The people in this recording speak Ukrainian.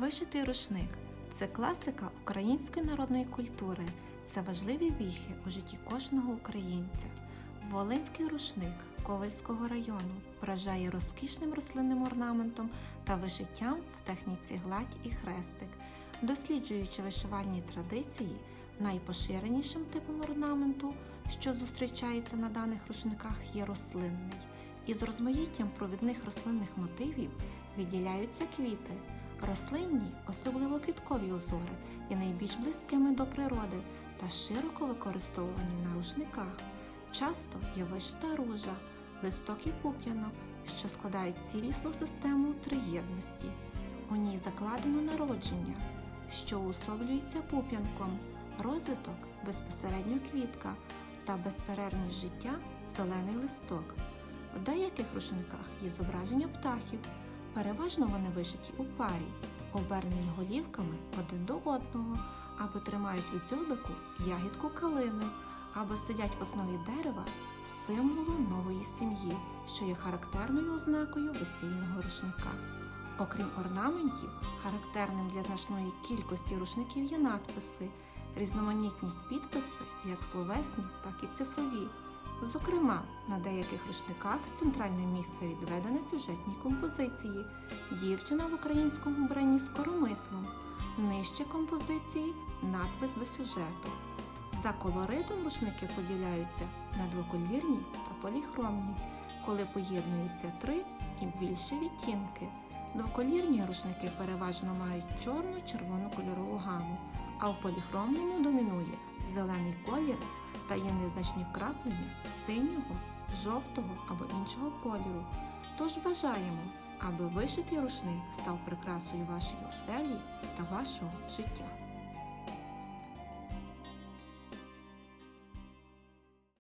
Вишитий рушник це класика української народної культури. Це важливі віхи у житті кожного українця. Волинський рушник Ковальського району вражає розкішним рослинним орнаментом та вишиттям в техніці гладь і хрестик. Досліджуючи вишивальні традиції, найпоширенішим типом орнаменту, що зустрічається на даних рушниках, є рослинний. Із розмаїттям провідних рослинних мотивів виділяються квіти. Рослинні, особливо квіткові узори, є найбільш близькими до природи та широко використовувані на рушниках. Часто є вишита ружа, листок і пуп'янок, що складають цілісну систему триєдності. У ній закладено народження, що уособлюється пуп'янком, розвиток безпосередньо квітка та безперервність життя зелений листок. В деяких рушниках є зображення птахів. Переважно вони вишиті у парі, обернені голівками один до одного, або тримають у дзьобику ягідку калини, або сидять в основі дерева символу нової сім'ї, що є характерною ознакою весільного рушника. Окрім орнаментів, характерним для значної кількості рушників є надписи, різноманітні підписи, як словесні, так і цифрові. Зокрема, на деяких рушниках центральне місце відведене сюжетній композиції Дівчина в українському вбранні з коромислом. Нижче композиції надпис до сюжету. За колоритом рушники поділяються на двоколірні та поліхромні, коли поєднуються три і більше відтінки. Двоколірні рушники переважно мають чорно-червону кольорову гаму, а в поліхромному домінує зелений колір та є незначні вкраплення синього, жовтого або іншого кольору. Тож бажаємо, аби вишитий рушник став прикрасою вашої оселі та вашого життя.